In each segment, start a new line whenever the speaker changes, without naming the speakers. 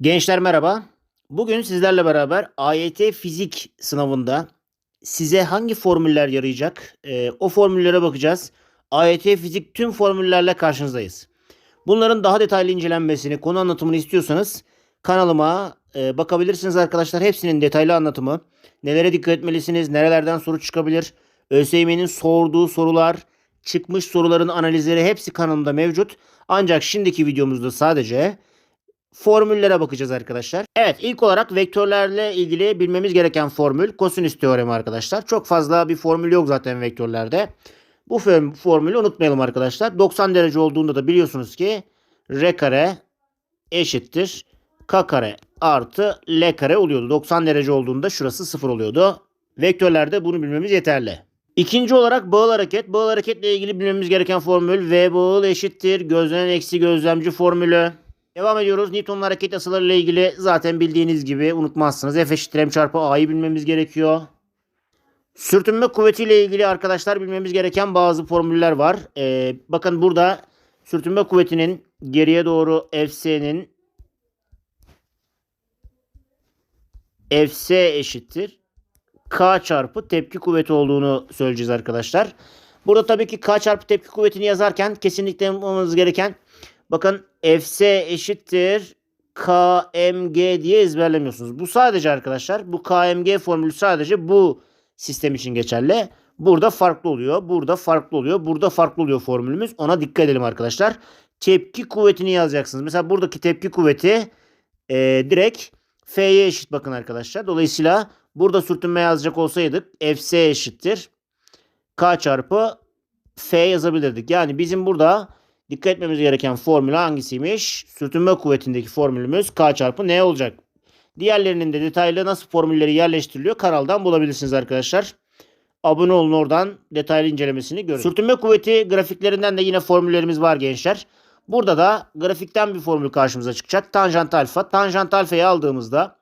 Gençler merhaba. Bugün sizlerle beraber AYT fizik sınavında size hangi formüller yarayacak? Ee, o formüllere bakacağız. AYT fizik tüm formüllerle karşınızdayız. Bunların daha detaylı incelenmesini, konu anlatımını istiyorsanız kanalıma e, bakabilirsiniz arkadaşlar. Hepsinin detaylı anlatımı. Nelere dikkat etmelisiniz, nerelerden soru çıkabilir, ÖSYM'nin sorduğu sorular, çıkmış soruların analizleri hepsi kanalımda mevcut. Ancak şimdiki videomuzda sadece formüllere bakacağız arkadaşlar. Evet ilk olarak vektörlerle ilgili bilmemiz gereken formül kosinüs teoremi arkadaşlar. Çok fazla bir formül yok zaten vektörlerde. Bu form- formülü unutmayalım arkadaşlar. 90 derece olduğunda da biliyorsunuz ki r kare eşittir k kare artı l kare oluyordu. 90 derece olduğunda şurası 0 oluyordu. Vektörlerde bunu bilmemiz yeterli. İkinci olarak bağıl hareket. Bağıl hareketle ilgili bilmemiz gereken formül V bağıl eşittir gözlenen eksi gözlemci formülü. Devam ediyoruz. Newton'un hareket yasalarıyla ilgili zaten bildiğiniz gibi unutmazsınız. F eşittir m çarpı a'yı bilmemiz gerekiyor. Sürtünme kuvvetiyle ilgili arkadaşlar bilmemiz gereken bazı formüller var. Ee, bakın burada sürtünme kuvvetinin geriye doğru Fs'nin Fs eşittir. K çarpı tepki kuvveti olduğunu söyleyeceğiz arkadaşlar. Burada tabii ki K çarpı tepki kuvvetini yazarken kesinlikle yapmamız gereken bakın Fs eşittir KMG diye ezberlemiyorsunuz. Bu sadece arkadaşlar bu KMG formülü sadece bu sistem için geçerli. Burada farklı oluyor. Burada farklı oluyor. Burada farklı oluyor formülümüz. Ona dikkat edelim arkadaşlar. Tepki kuvvetini yazacaksınız. Mesela buradaki tepki kuvveti e, direkt F'ye eşit bakın arkadaşlar. Dolayısıyla burada sürtünme yazacak olsaydık Fs eşittir. K çarpı F yazabilirdik. Yani bizim burada dikkat etmemiz gereken formül hangisiymiş? Sürtünme kuvvetindeki formülümüz K çarpı N olacak. Diğerlerinin de detaylı nasıl formülleri yerleştiriliyor kanaldan bulabilirsiniz arkadaşlar. Abone olun oradan detaylı incelemesini görün. Sürtünme kuvveti grafiklerinden de yine formüllerimiz var gençler. Burada da grafikten bir formül karşımıza çıkacak. Tanjant alfa. Tanjant alfayı aldığımızda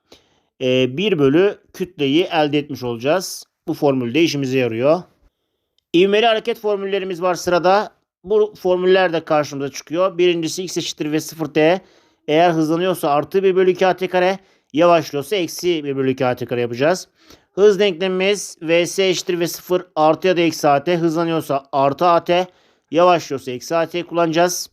e, 1 bölü kütleyi elde etmiş olacağız. Bu formül de işimize yarıyor. İvmeli hareket formüllerimiz var sırada. Bu formüller de karşımıza çıkıyor. Birincisi x eşittir ve 0 t. Eğer hızlanıyorsa artı 1 bölü 2 at kare. Yavaşlıyorsa eksi 1 bölü 2 at kare yapacağız. Hız denklemimiz vs eşittir ve 0 artı ya da eksi at. Hızlanıyorsa artı at. Yavaşlıyorsa eksi at kullanacağız.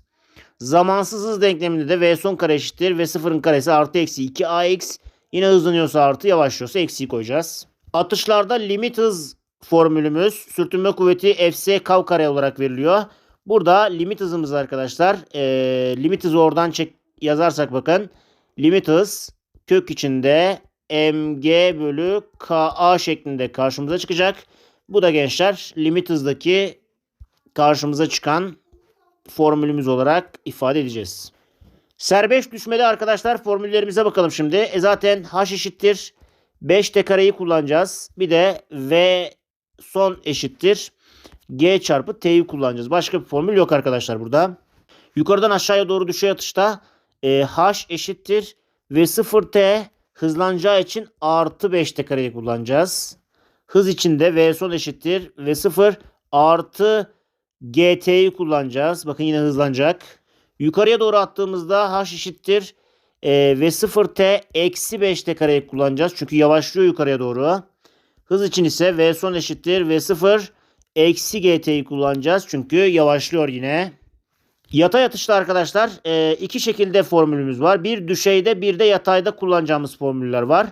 Zamansız hız denkleminde de v son kare eşittir ve 0'ın karesi artı eksi 2 ax. Yine hızlanıyorsa artı yavaşlıyorsa eksiyi koyacağız. Atışlarda limit hız formülümüz sürtünme kuvveti fs kav kare olarak veriliyor. Burada limit hızımız arkadaşlar. E, limit hızı oradan çek yazarsak bakın. Limit hız kök içinde mg bölü ka şeklinde karşımıza çıkacak. Bu da gençler limit hızdaki karşımıza çıkan formülümüz olarak ifade edeceğiz. Serbest düşmeli arkadaşlar formüllerimize bakalım şimdi. E zaten h eşittir 5t kareyi kullanacağız. Bir de v son eşittir g çarpı t'yi kullanacağız. Başka bir formül yok arkadaşlar burada. Yukarıdan aşağıya doğru düşey atışta e, h eşittir v 0t hızlanacağı için artı 5t kareyi kullanacağız. Hız içinde v son eşittir v 0 artı GT'yi kullanacağız. Bakın yine hızlanacak. Yukarıya doğru attığımızda h eşittir e, ve 0t eksi 5t kareyi kullanacağız. Çünkü yavaşlıyor yukarıya doğru. Hız için ise v son eşittir ve 0 eksi gt'yi kullanacağız. Çünkü yavaşlıyor yine. Yatay atışta arkadaşlar e, iki şekilde formülümüz var. Bir düşeyde bir de yatayda kullanacağımız formüller var.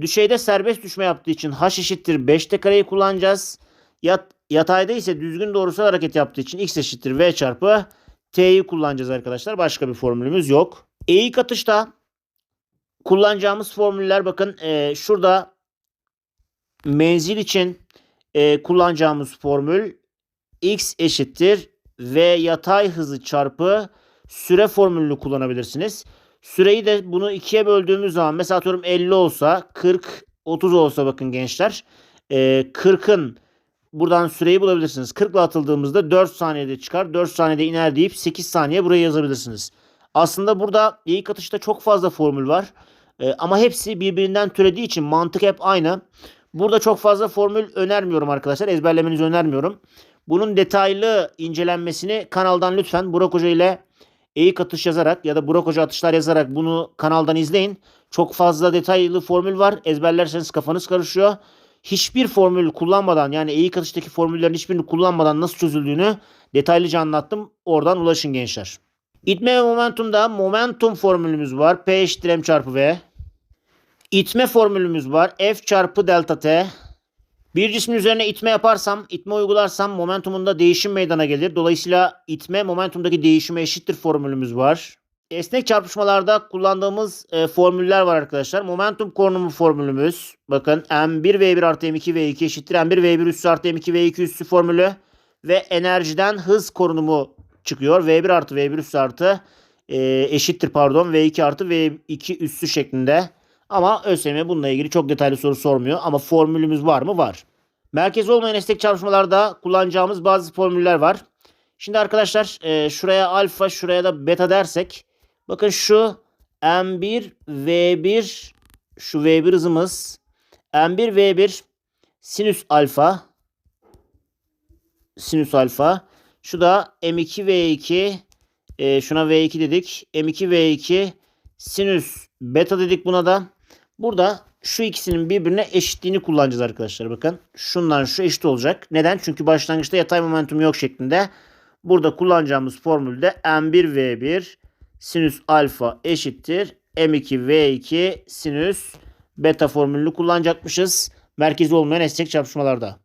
Düşeyde serbest düşme yaptığı için h eşittir 5t kareyi kullanacağız. Yat, yatayda ise düzgün doğrusal hareket yaptığı için x eşittir v çarpı t'yi kullanacağız arkadaşlar. Başka bir formülümüz yok. Eğik atışta kullanacağımız formüller bakın e, şurada menzil için e, kullanacağımız formül x eşittir v yatay hızı çarpı süre formülünü kullanabilirsiniz. Süreyi de bunu ikiye böldüğümüz zaman mesela atıyorum 50 olsa 40 30 olsa bakın gençler e, 40'ın buradan süreyi bulabilirsiniz. 40 ile atıldığımızda 4 saniyede çıkar. 4 saniyede iner deyip 8 saniye buraya yazabilirsiniz. Aslında burada eğik atışta çok fazla formül var. E, ama hepsi birbirinden türediği için mantık hep aynı. Burada çok fazla formül önermiyorum arkadaşlar. Ezberlemenizi önermiyorum. Bunun detaylı incelenmesini kanaldan lütfen Burak Hoca ile eğik atış yazarak ya da Burak Hoca atışlar yazarak bunu kanaldan izleyin. Çok fazla detaylı formül var. Ezberlerseniz kafanız karışıyor. Hiçbir formül kullanmadan yani eğik atıştaki formüllerin hiçbirini kullanmadan nasıl çözüldüğünü detaylıca anlattım. Oradan ulaşın gençler. İtme ve momentumda momentum formülümüz var. P eşittir M çarpı V. İtme formülümüz var. F çarpı delta T. Bir cismin üzerine itme yaparsam, itme uygularsam momentumunda değişim meydana gelir. Dolayısıyla itme momentumdaki değişime eşittir formülümüz var. Esnek çarpışmalarda kullandığımız e, formüller var arkadaşlar. Momentum korunumu formülümüz. Bakın M1V1 artı M2V2 eşittir. M1V1 üssü artı M2V2 üssü formülü. Ve enerjiden hız korunumu çıkıyor. V1 artı V1 üssü artı e, eşittir pardon. V2 artı V2 üssü şeklinde. Ama ÖSYM bununla ilgili çok detaylı soru sormuyor. Ama formülümüz var mı? Var. Merkez olmayan esnek çalışmalarda kullanacağımız bazı formüller var. Şimdi arkadaşlar e, şuraya alfa şuraya da beta dersek. Bakın şu M1 V1 şu V1 hızımız. M1 V1 sinüs alfa. Sinüs alfa. Şu da M2 V2 e, şuna V2 dedik. M2 V2 sinüs beta dedik buna da. Burada şu ikisinin birbirine eşitliğini kullanacağız arkadaşlar. Bakın şundan şu eşit olacak. Neden? Çünkü başlangıçta yatay momentum yok şeklinde. Burada kullanacağımız formülde M1V1 sinüs alfa eşittir. M2V2 sinüs beta formülünü kullanacakmışız. Merkezi olmayan esnek çarpışmalarda.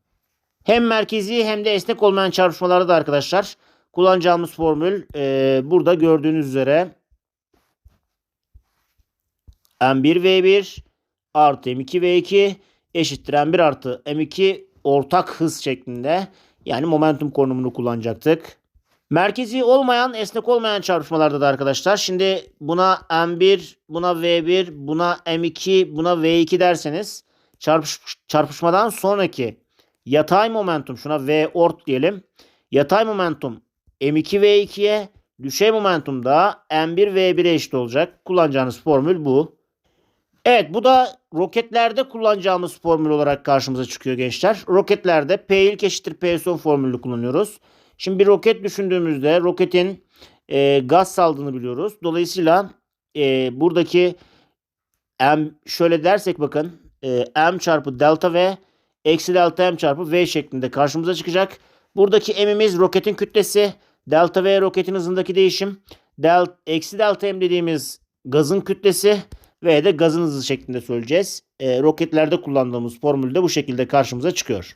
Hem merkezi hem de esnek olmayan çarpışmalarda da arkadaşlar kullanacağımız formül e, burada gördüğünüz üzere M1V1 artı M2V2 eşittir M1 artı M2 ortak hız şeklinde yani momentum konumunu kullanacaktık. Merkezi olmayan, esnek olmayan çarpışmalarda da arkadaşlar. Şimdi buna M1, buna V1, buna M2, buna V2 derseniz çarpış, çarpışmadan sonraki yatay momentum şuna V ort diyelim. Yatay momentum M2 V2'ye, düşey momentum da M1 V1'e eşit olacak. Kullanacağınız formül bu. Evet bu da roketlerde kullanacağımız formül olarak karşımıza çıkıyor gençler. Roketlerde P ilk eşittir P son formülü kullanıyoruz. Şimdi bir roket düşündüğümüzde roketin e, gaz saldığını biliyoruz. Dolayısıyla e, buradaki M şöyle dersek bakın e, M çarpı delta V eksi delta M çarpı V şeklinde karşımıza çıkacak. Buradaki M'imiz roketin kütlesi. Delta V roketin hızındaki değişim. Del, eksi delta M dediğimiz gazın kütlesi ve de gazın hızı şeklinde söyleyeceğiz. E, roketlerde kullandığımız formülde bu şekilde karşımıza çıkıyor.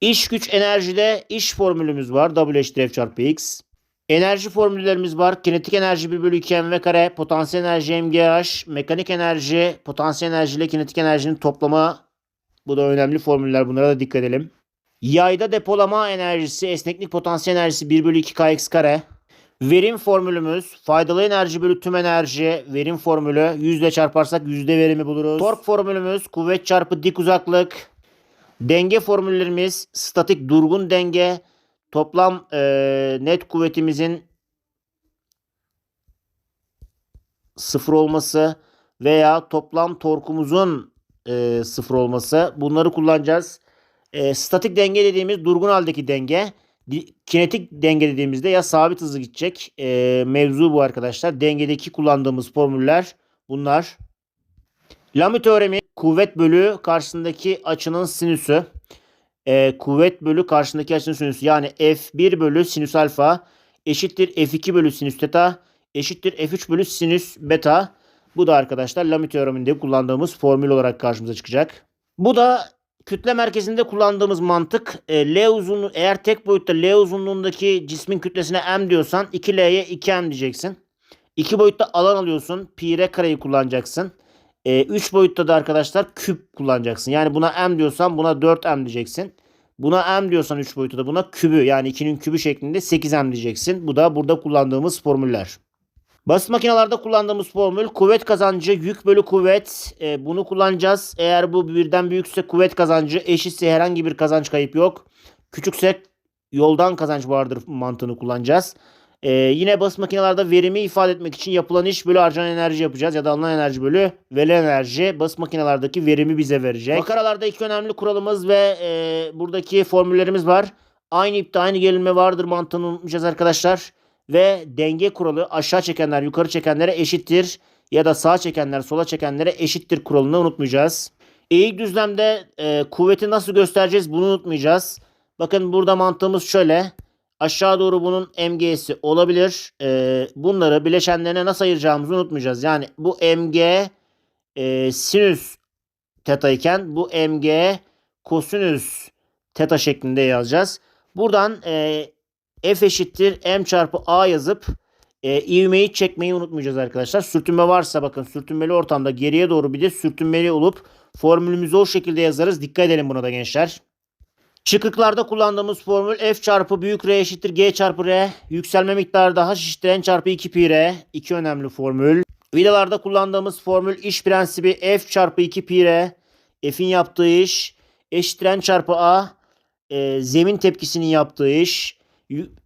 İş güç enerjide iş formülümüz var. W eşittir F çarpı X. Enerji formüllerimiz var. Kinetik enerji 1 bölü 2 mv kare, potansiyel enerji mgh, mekanik enerji, potansiyel enerji ile kinetik enerjinin toplamı. Bu da önemli formüller. Bunlara da dikkat edelim. Yayda depolama enerjisi, esneklik potansiyel enerjisi 1 bölü 2 kx kare. Verim formülümüz faydalı enerji bölü tüm enerji verim formülü yüzde çarparsak yüzde verimi buluruz. Tork formülümüz kuvvet çarpı dik uzaklık. Denge formüllerimiz statik durgun denge toplam e, net kuvvetimizin sıfır olması veya toplam torkumuzun e, sıfır olması bunları kullanacağız. E, statik denge dediğimiz durgun haldeki denge. Kinetik denge dediğimizde ya sabit hızlı gidecek e, mevzu bu arkadaşlar. Dengedeki kullandığımız formüller bunlar. Lamy teoremi kuvvet bölü karşısındaki açının sinüsü. E, kuvvet bölü karşısındaki açının sinüsü. Yani F1 bölü sinüs alfa eşittir F2 bölü sinüs teta eşittir F3 bölü sinüs beta. Bu da arkadaşlar Lamy teoreminde kullandığımız formül olarak karşımıza çıkacak. Bu da kütle merkezinde kullandığımız mantık e, L uzunluğu eğer tek boyutta L uzunluğundaki cismin kütlesine m diyorsan 2L'ye 2m diyeceksin. 2 boyutta alan alıyorsun. Pi r kareyi kullanacaksın. 3 e, boyutta da arkadaşlar küp kullanacaksın. Yani buna m diyorsan buna 4m diyeceksin. Buna m diyorsan 3 boyutta da buna kübü yani 2'nin kübü şeklinde 8m diyeceksin. Bu da burada kullandığımız formüller. Basit makinalarda kullandığımız formül kuvvet kazancı yük bölü kuvvet. E, bunu kullanacağız. Eğer bu birden büyükse kuvvet kazancı eşitse herhangi bir kazanç kayıp yok. Küçükse yoldan kazanç vardır mantığını kullanacağız. E, yine basit makinalarda verimi ifade etmek için yapılan iş bölü harcanan enerji yapacağız. Ya da alınan enerji bölü verilen enerji basit makinalardaki verimi bize verecek. Makaralarda iki önemli kuralımız ve e, buradaki formüllerimiz var. Aynı ipte aynı gerilme vardır mantığını unutmayacağız arkadaşlar. Ve denge kuralı aşağı çekenler yukarı çekenlere eşittir ya da sağa çekenler sola çekenlere eşittir kuralını unutmayacağız. Eğik düzlemde e, kuvveti nasıl göstereceğiz bunu unutmayacağız. Bakın burada mantığımız şöyle. Aşağı doğru bunun MG'si olabilir. E, bunları bileşenlerine nasıl ayıracağımızı unutmayacağız. Yani bu MG e, sinüs teta iken bu MG kosinüs teta şeklinde yazacağız. Buradan e, F eşittir M çarpı A yazıp e, ivmeyi çekmeyi unutmayacağız arkadaşlar. Sürtünme varsa bakın sürtünmeli ortamda geriye doğru bir de sürtünmeli olup formülümüzü o şekilde yazarız. Dikkat edelim buna da gençler. Şıklıklarda kullandığımız formül F çarpı büyük R eşittir G çarpı R. Yükselme miktarı da H N çarpı 2 pi R. İki önemli formül. Vidalarda kullandığımız formül iş prensibi F çarpı 2 pi R. F'in yaptığı iş eşittir N çarpı A. E, zemin tepkisinin yaptığı iş.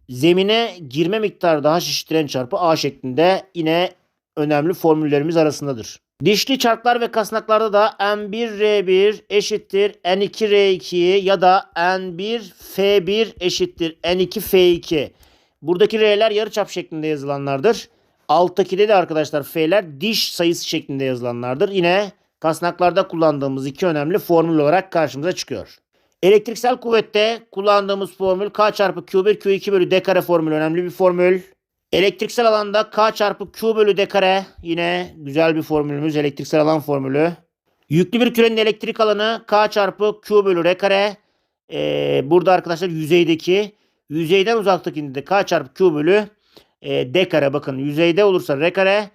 Zemine girme miktarı da H eşittir N çarpı A şeklinde yine önemli formüllerimiz arasındadır. Dişli çarklar ve kasnaklarda da N1R1 eşittir N2R2 ya da N1F1 eşittir N2F2. Buradaki R'ler yarıçap şeklinde yazılanlardır. Alttakide de arkadaşlar F'ler diş sayısı şeklinde yazılanlardır. Yine kasnaklarda kullandığımız iki önemli formül olarak karşımıza çıkıyor. Elektriksel kuvvette kullandığımız formül K çarpı Q1 Q2 bölü D kare formülü önemli bir formül. Elektriksel alanda K çarpı Q bölü D kare yine güzel bir formülümüz elektriksel alan formülü. Yüklü bir kürenin elektrik alanı K çarpı Q bölü R kare. Ee, burada arkadaşlar yüzeydeki yüzeyden uzaktakinde de K çarpı Q bölü e, D kare bakın yüzeyde olursa R kare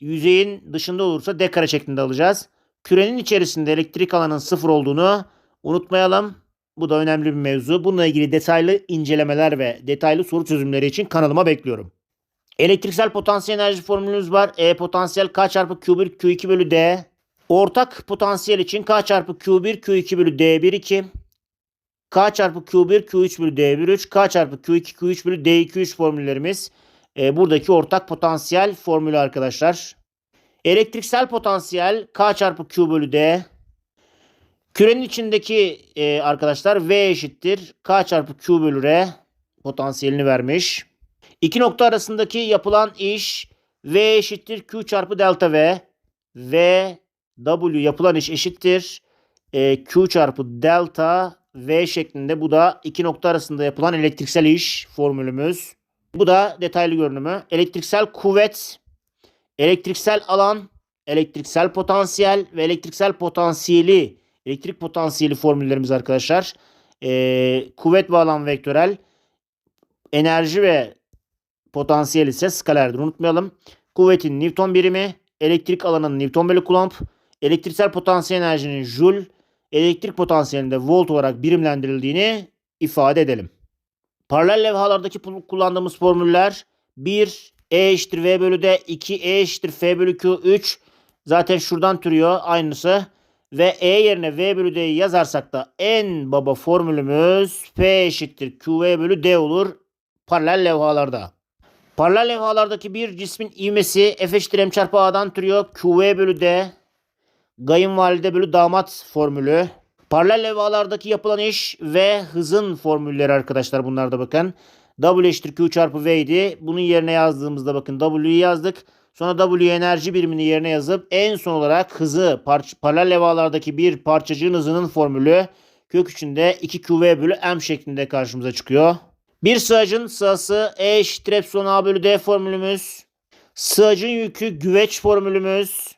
yüzeyin dışında olursa D kare şeklinde alacağız. Kürenin içerisinde elektrik alanının sıfır olduğunu unutmayalım. Bu da önemli bir mevzu. Bununla ilgili detaylı incelemeler ve detaylı soru çözümleri için kanalıma bekliyorum. Elektriksel potansiyel enerji formülümüz var. E potansiyel K çarpı Q1 Q2 bölü D. Ortak potansiyel için K çarpı Q1 Q2 bölü D1 2. K çarpı Q1 Q3 bölü D1 3. K çarpı Q2 Q3 bölü D2 3 formüllerimiz. E, buradaki ortak potansiyel formülü arkadaşlar. Elektriksel potansiyel K çarpı Q bölü D. Kürenin içindeki e, arkadaşlar V eşittir. K çarpı Q bölü R potansiyelini vermiş. İki nokta arasındaki yapılan iş V eşittir Q çarpı delta V. V W yapılan iş eşittir. e, Q çarpı delta V şeklinde. Bu da iki nokta arasında yapılan elektriksel iş formülümüz. Bu da detaylı görünümü. Elektriksel kuvvet, elektriksel alan, elektriksel potansiyel ve elektriksel potansiyeli, elektrik potansiyeli formüllerimiz arkadaşlar. Ee, kuvvet ve alan vektörel, enerji ve potansiyel ise skalerdir. Unutmayalım. Kuvvetin Newton birimi, elektrik alanının Newton bölü Coulomb, elektriksel potansiyel enerjinin Joule, elektrik potansiyelinde volt olarak birimlendirildiğini ifade edelim. Paralel levhalardaki kullandığımız formüller 1 E eşittir V bölü D, 2 E eşittir F bölü Q, 3 zaten şuradan türüyor aynısı. Ve E yerine V bölü D'yi yazarsak da en baba formülümüz P eşittir QV bölü D olur paralel levhalarda. Paralel levhalardaki bir cismin ivmesi F eşittir M çarpı A'dan türüyor. QV bölü D. Kayınvalide bölü damat formülü. Paralel levhalardaki yapılan iş ve hızın formülleri arkadaşlar bunlar da bakın. W eşittir Q çarpı V idi. Bunun yerine yazdığımızda bakın W'yu yazdık. Sonra W enerji birimini yerine yazıp en son olarak hızı paralel levhalardaki bir parçacığın hızının formülü kök içinde 2QV bölü M şeklinde karşımıza çıkıyor. Bir sığacın sığası E eşittir epsilon A bölü D formülümüz. Sığacın yükü güveç formülümüz.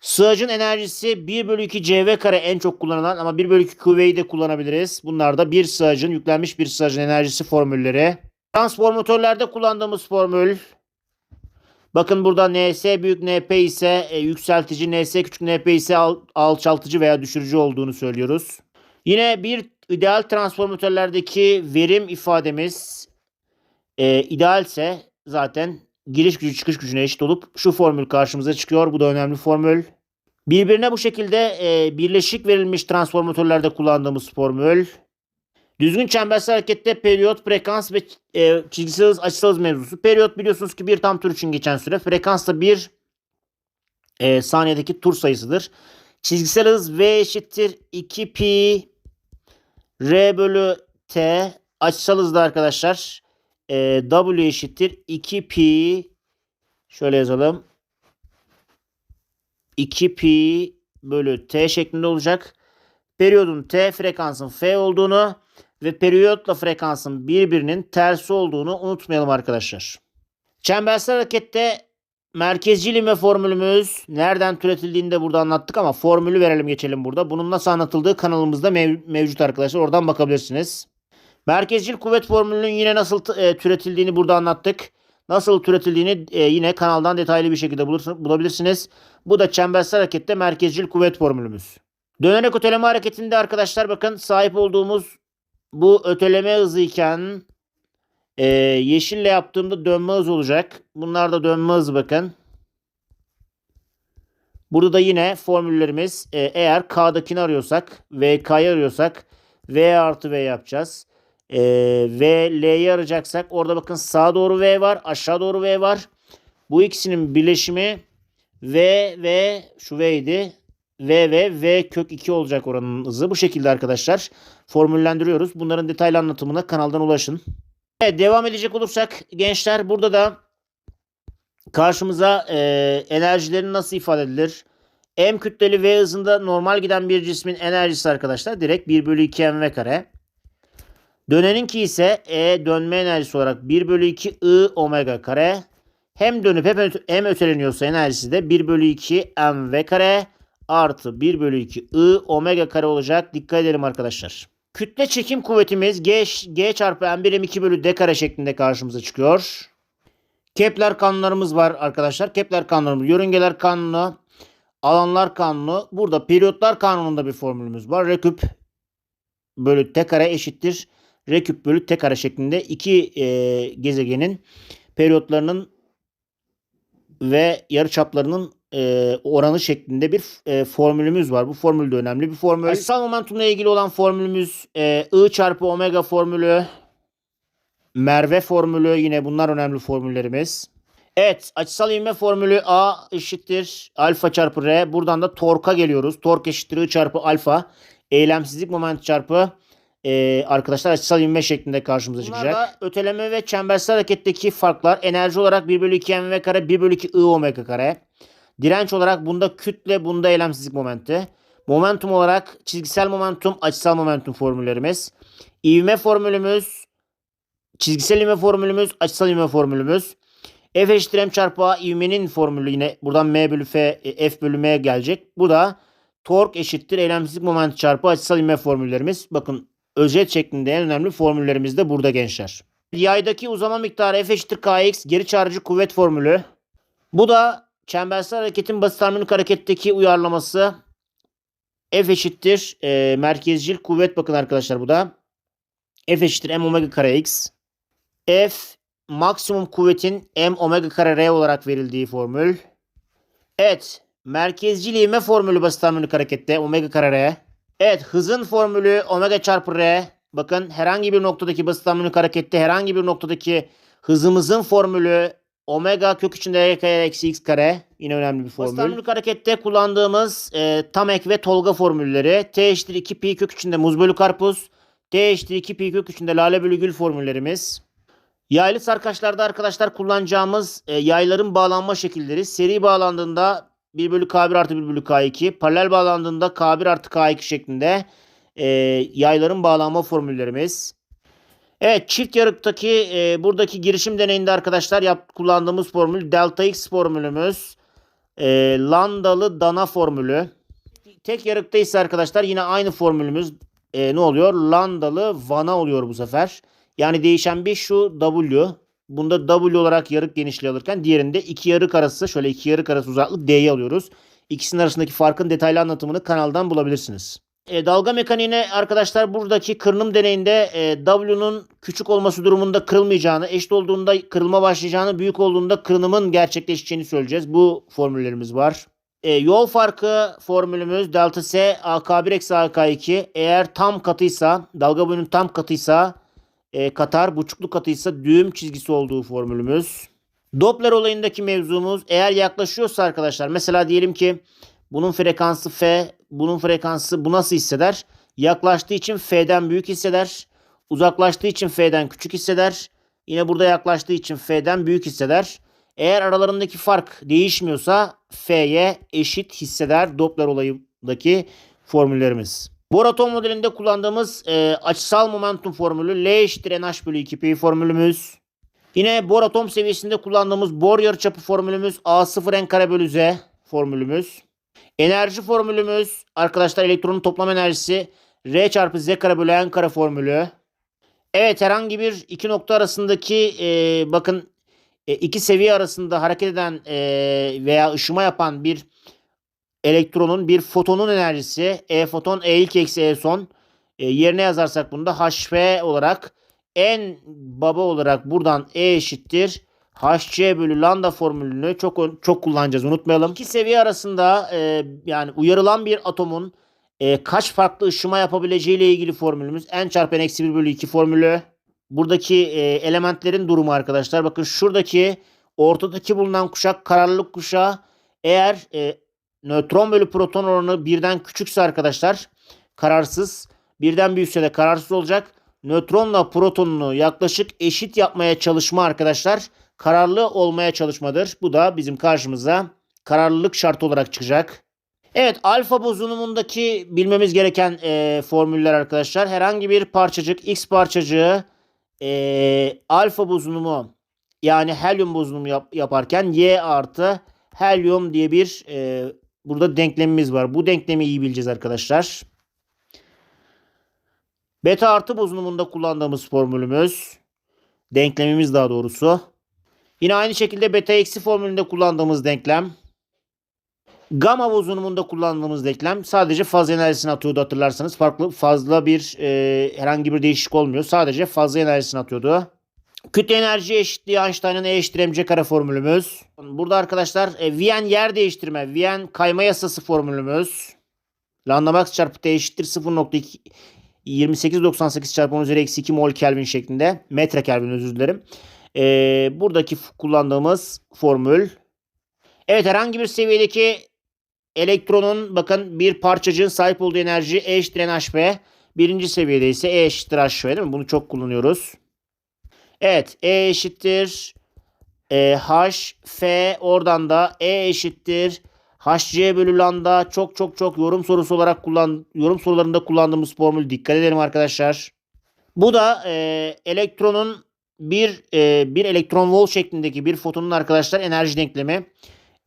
Sığacın enerjisi 1 bölü 2 CV kare en çok kullanılan ama 1 bölü 2 QV'yi de kullanabiliriz. Bunlar da bir sığacın yüklenmiş bir sığacın enerjisi formülleri. Transformatörlerde kullandığımız formül. Bakın burada NS büyük NP ise e, yükseltici, NS küçük NP ise al- alçaltıcı veya düşürücü olduğunu söylüyoruz. Yine bir ideal transformatörlerdeki verim ifademiz e, idealse zaten giriş gücü çıkış gücüne eşit olup şu formül karşımıza çıkıyor. Bu da önemli formül. Birbirine bu şekilde e, birleşik verilmiş transformatörlerde kullandığımız formül. Düzgün çembersel harekette periyot, frekans ve e, çizgisel hız, açısal hız mevzusu. Periyot biliyorsunuz ki bir tam tur için geçen süre. Frekans da bir e, saniyedeki tur sayısıdır. Çizgisel hız V eşittir 2 pi R bölü T. Açısal hız da arkadaşlar e, W eşittir 2 pi şöyle yazalım. 2 pi bölü t şeklinde olacak. Periyodun t frekansın f olduğunu ve periyotla frekansın birbirinin tersi olduğunu unutmayalım arkadaşlar. Çembersel harekette merkezcil ivme formülümüz nereden türetildiğini de burada anlattık ama formülü verelim geçelim burada. Bunun nasıl anlatıldığı kanalımızda mev- mevcut arkadaşlar. Oradan bakabilirsiniz. Merkezcil kuvvet formülünün yine nasıl e, türetildiğini burada anlattık. Nasıl türetildiğini e, yine kanaldan detaylı bir şekilde bulabilirsiniz. Bu da çembersel harekette merkezcil kuvvet formülümüz. Dönerek öteleme hareketinde arkadaşlar bakın sahip olduğumuz bu öteleme hızı iken e, yeşille yaptığımda dönme hızı olacak. Bunlar da dönme hızı bakın. Burada da yine formüllerimiz e, eğer K'dakini arıyorsak VK'yı arıyorsak V artı V yapacağız. E, V L'yi arayacaksak orada bakın sağa doğru V var aşağı doğru V var. Bu ikisinin birleşimi V ve şu V'ydi. V ve V kök 2 olacak oranın hızı. Bu şekilde arkadaşlar formüllendiriyoruz. Bunların detaylı anlatımına kanaldan ulaşın. Evet, devam edecek olursak gençler burada da karşımıza e, enerjilerin nasıl ifade edilir? M kütleli V hızında normal giden bir cismin enerjisi arkadaşlar direkt 1 bölü 2 mv kare. Döneninki ise E dönme enerjisi olarak 1 bölü 2 I omega kare. Hem dönüp öte- hem öteleniyorsa enerjisi de 1 bölü 2 mv kare artı 1 bölü 2 I omega kare olacak. Dikkat edelim arkadaşlar. Kütle çekim kuvvetimiz G, G çarpı M birim 2 bölü D kare şeklinde karşımıza çıkıyor. Kepler kanunlarımız var arkadaşlar. Kepler kanunlarımız, yörüngeler kanunu, alanlar kanunu. Burada periyotlar kanununda bir formülümüz var. R küp bölü T kare eşittir. R küp bölü T kare şeklinde iki e, gezegenin periyotlarının ve yarıçaplarının e, oranı şeklinde bir e, formülümüz var. Bu formül de önemli bir formül. Açısal momentumla ilgili olan formülümüz e, I çarpı omega formülü, Merve formülü yine bunlar önemli formüllerimiz. Evet açısal ivme formülü A eşittir alfa çarpı R. Buradan da torka geliyoruz. Tork eşittir I çarpı alfa. Eylemsizlik momenti çarpı e, arkadaşlar açısal ivme şeklinde karşımıza çıkacak. Bunlar da öteleme ve çembersel hareketteki farklar. Enerji olarak 1 bölü 2 mv kare 1 bölü 2 I omega kare. Direnç olarak bunda kütle bunda eylemsizlik momenti. Momentum olarak çizgisel momentum açısal momentum formüllerimiz. İvme formülümüz çizgisel ivme formülümüz açısal ivme formülümüz. F eşittir m çarpı a ivmenin formülü yine buradan m bölü f e, f bölü m gelecek. Bu da tork eşittir eylemsizlik momenti çarpı açısal ivme formüllerimiz. Bakın özet şeklinde en önemli formüllerimiz de burada gençler. Yaydaki uzama miktarı F eşittir Kx geri çağrıcı kuvvet formülü. Bu da çembersel hareketin basit harmonik hareketteki uyarlaması. F eşittir e, merkezcil kuvvet bakın arkadaşlar bu da. F eşittir m omega kare x. F maksimum kuvvetin m omega kare r olarak verildiği formül. Evet. Merkezcil ivme formülü basit harmonik harekette omega kare r. Evet hızın formülü omega çarpı r. Bakın herhangi bir noktadaki basit harmonik harekette herhangi bir noktadaki hızımızın formülü omega kök içinde kare eksi x kare. Yine önemli bir formül. Harmonik harekette kullandığımız e, tam ek ve tolga formülleri. T eşittir 2 pi kök içinde muz bölü karpuz. T eşittir 2 pi kök içinde lale bölü gül formüllerimiz. Yaylı sarkaçlarda arkadaşlar kullanacağımız e, yayların bağlanma şekilleri. Seri bağlandığında 1 bölü K1 artı 1 bölü K2. Paralel bağlandığında K1 artı K2 şeklinde e, yayların bağlanma formüllerimiz. Evet çift yarıktaki e, buradaki girişim deneyinde arkadaşlar yap, kullandığımız formül delta x formülümüz. E, Landalı dana formülü. Tek yarıkta ise arkadaşlar yine aynı formülümüz e, ne oluyor? Landalı vana oluyor bu sefer. Yani değişen bir şu W. Bunda W olarak yarık genişliği alırken diğerinde iki yarık arası şöyle iki yarık arası uzaklık D'yi alıyoruz. İkisinin arasındaki farkın detaylı anlatımını kanaldan bulabilirsiniz. E, dalga mekaniğine arkadaşlar buradaki kırınım deneyinde e, W'nun küçük olması durumunda kırılmayacağını, eşit olduğunda kırılma başlayacağını, büyük olduğunda kırınımın gerçekleşeceğini söyleyeceğiz. Bu formüllerimiz var. E, yol farkı formülümüz delta S AK1 eksi AK2 eğer tam katıysa dalga boyunun tam katıysa e, katar buçuklu katıysa düğüm çizgisi olduğu formülümüz. Doppler olayındaki mevzumuz eğer yaklaşıyorsa arkadaşlar mesela diyelim ki bunun frekansı F, bunun frekansı bu nasıl hisseder? Yaklaştığı için F'den büyük hisseder. Uzaklaştığı için F'den küçük hisseder. Yine burada yaklaştığı için F'den büyük hisseder. Eğer aralarındaki fark değişmiyorsa F'ye eşit hisseder Doppler olayındaki formüllerimiz. Boraton modelinde kullandığımız e, açısal momentum formülü L eşittir NH bölü 2Pi formülümüz. Yine Bohr atom seviyesinde kullandığımız Bohr yarıçapı formülümüz A0 n kare bölü Z formülümüz. Enerji formülümüz arkadaşlar elektronun toplam enerjisi R çarpı Z kare bölü N kare formülü. Evet herhangi bir iki nokta arasındaki e, bakın e, iki seviye arasında hareket eden e, veya ışıma yapan bir elektronun bir fotonun enerjisi E foton E ilk eksi E son e, yerine yazarsak bunu da HF olarak en baba olarak buradan E eşittir. HC bölü lambda formülünü çok çok kullanacağız unutmayalım. İki seviye arasında e, yani uyarılan bir atomun e, kaç farklı ışıma yapabileceği ile ilgili formülümüz n çarpı n eksi 1 bölü 2 formülü. Buradaki e, elementlerin durumu arkadaşlar. Bakın şuradaki ortadaki bulunan kuşak kararlılık kuşağı eğer e, nötron bölü proton oranı birden küçükse arkadaşlar kararsız. Birden büyükse de kararsız olacak. Nötronla protonunu yaklaşık eşit yapmaya çalışma arkadaşlar kararlı olmaya çalışmadır. Bu da bizim karşımıza kararlılık şartı olarak çıkacak. Evet alfa bozunumundaki bilmemiz gereken e, formüller arkadaşlar. Herhangi bir parçacık X parçacığı e, alfa bozunumu yani helyum bozunumu yap, yaparken Y artı helyum diye bir e, burada denklemimiz var. Bu denklemi iyi bileceğiz arkadaşlar. Beta artı bozunumunda kullandığımız formülümüz. Denklemimiz daha doğrusu. Yine aynı şekilde beta eksi formülünde kullandığımız denklem. Gamma bozunumunda kullandığımız denklem sadece fazla enerjisini atıyordu hatırlarsanız. Farklı fazla bir e, herhangi bir değişiklik olmuyor. Sadece fazla enerjisini atıyordu. Kütle enerji eşitliği Einstein'ın E eşittir mc kare formülümüz. Burada arkadaşlar e, Wien yer değiştirme, Wien kayma yasası formülümüz. Lambda max çarpı T eşittir 0.2 2898 çarpı 10 üzeri eksi 2 mol Kelvin şeklinde. Metre Kelvin özür dilerim. Ee, buradaki kullandığımız formül. Evet herhangi bir seviyedeki elektronun bakın bir parçacığın sahip olduğu enerji E eşittir NHP. Birinci seviyede ise E eşittir HV değil mi? Bunu çok kullanıyoruz. Evet E eşittir e, H, F oradan da E eşittir HC bölü lambda çok çok çok yorum sorusu olarak kullan yorum sorularında kullandığımız formül dikkat edelim arkadaşlar. Bu da e, elektronun bir e, bir elektron vol şeklindeki bir fotonun arkadaşlar enerji denklemi.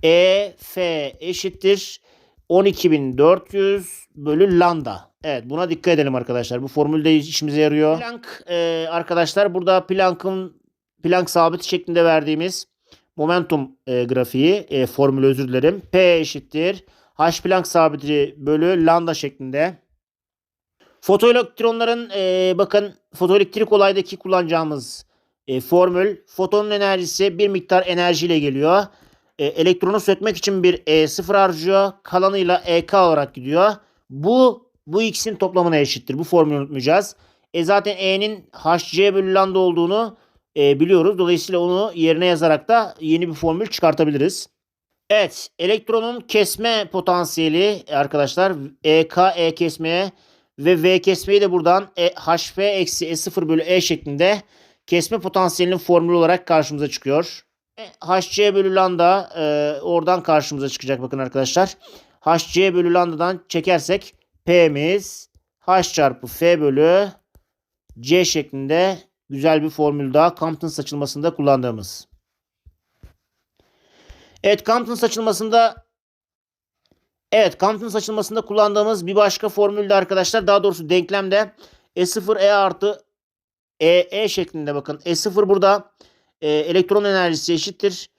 E F eşittir 12400 bölü lambda. Evet buna dikkat edelim arkadaşlar. Bu formül de işimize yarıyor. Planck e, arkadaşlar burada Planck'ın Planck sabiti şeklinde verdiğimiz momentum e, grafiği e, formülü özür dilerim. P eşittir H Planck sabiti bölü lambda şeklinde. Fotoelektronların e, bakın fotoelektrik olaydaki kullanacağımız e, formül fotonun enerjisi bir miktar enerjiyle geliyor. E, elektronu sökmek için bir E0 harcıyor. Kalanıyla EK olarak gidiyor. Bu bu ikisinin toplamına eşittir. Bu formülü unutmayacağız. E zaten E'nin HC bölü lambda olduğunu e, biliyoruz. Dolayısıyla onu yerine yazarak da yeni bir formül çıkartabiliriz. Evet, elektronun kesme potansiyeli arkadaşlar EK E kesmeye ve V kesmeyi de buradan e, HF eksi E0 bölü E şeklinde kesme potansiyelinin formülü olarak karşımıza çıkıyor. E, HC bölü lambda e, oradan karşımıza çıkacak bakın arkadaşlar. HC bölü lambdadan çekersek P'miz H çarpı F bölü C şeklinde güzel bir formül daha Compton saçılmasında kullandığımız. Evet Compton saçılmasında Evet Compton saçılmasında kullandığımız bir başka formülde arkadaşlar daha doğrusu denklemde E0 E artı E, e şeklinde bakın. E0 burada e, elektron enerjisi eşittir.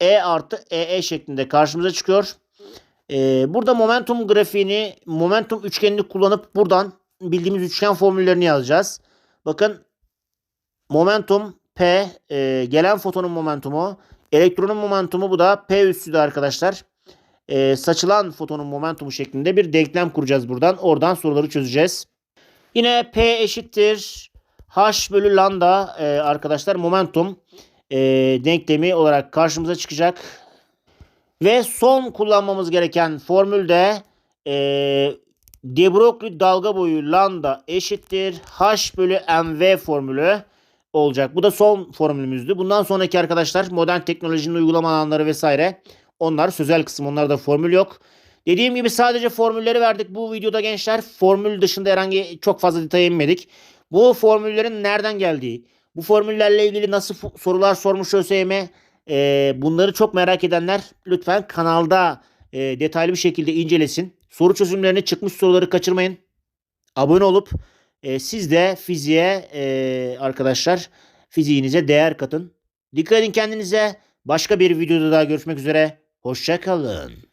E artı E, E şeklinde karşımıza çıkıyor. E, burada momentum grafiğini momentum üçgenini kullanıp buradan bildiğimiz üçgen formüllerini yazacağız. Bakın momentum P e, gelen fotonun momentumu elektronun momentumu bu da P üssü arkadaşlar. E, saçılan fotonun momentumu şeklinde bir denklem kuracağız buradan. Oradan soruları çözeceğiz. Yine P eşittir H bölü lambda e, arkadaşlar momentum e, denklemi olarak karşımıza çıkacak. Ve son kullanmamız gereken formülde e, de Broglie dalga boyu lambda eşittir H bölü mv formülü. olacak. Bu da son formülümüzdü. Bundan sonraki arkadaşlar modern teknolojinin uygulama alanları vesaire. Onlar sözel kısım. Onlarda formül yok. Dediğim gibi sadece formülleri verdik bu videoda gençler. Formül dışında herhangi çok fazla detaya inmedik. Bu formüllerin nereden geldiği, bu formüllerle ilgili nasıl sorular sormuş ÖSYM, e, bunları çok merak edenler lütfen kanalda e, detaylı bir şekilde incelesin. Soru çözümlerini çıkmış soruları kaçırmayın. Abone olup e, siz de fiziğe e, arkadaşlar fiziğinize değer katın. Dikkat edin kendinize. Başka bir videoda daha görüşmek üzere. Hoşçakalın.